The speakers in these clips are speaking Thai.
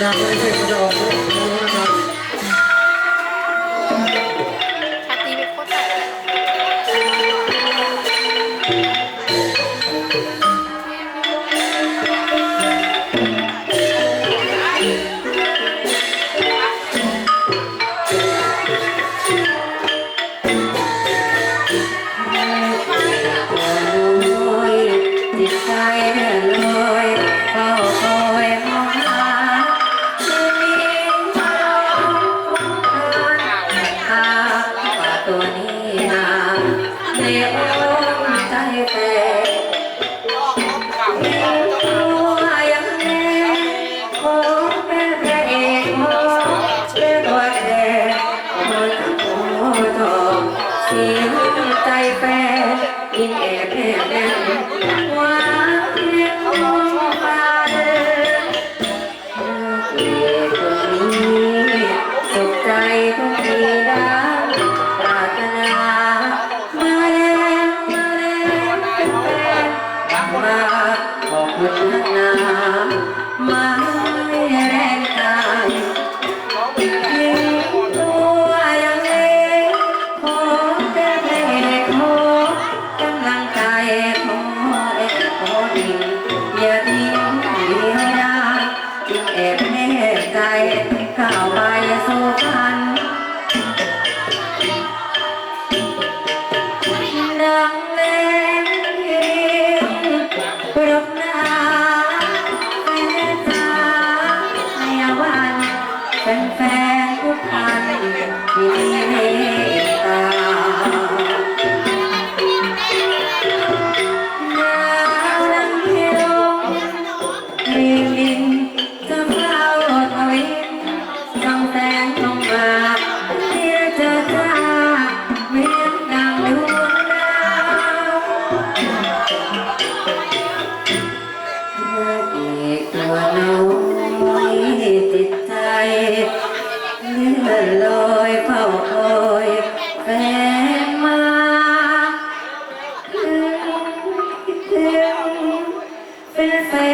Saya akui. ที่ใจแฟนยิ่งแอบแอบแอบหวานเรียกมองฟ้าเดินเอกคนนี้สุขใจทุกทีดังปรารถนามาแล้วมาแล้วเป็นแฟนมาขอบคุณนักหนามา รักน้าแฟนจ้าให้อาวันแฟนๆทุกท่าน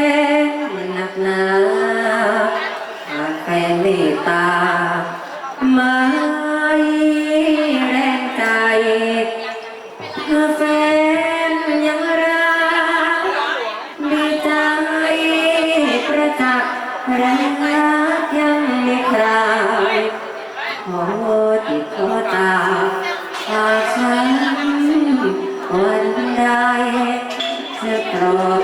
นแฟนหนักหนาหากแฟนเมตตาไม่แรงใจเมื่อแฟนยังรักมีใจประจักษ์แรงรักยังไม่คลายขอติดขอตาหากฉันวันใดจะกรอ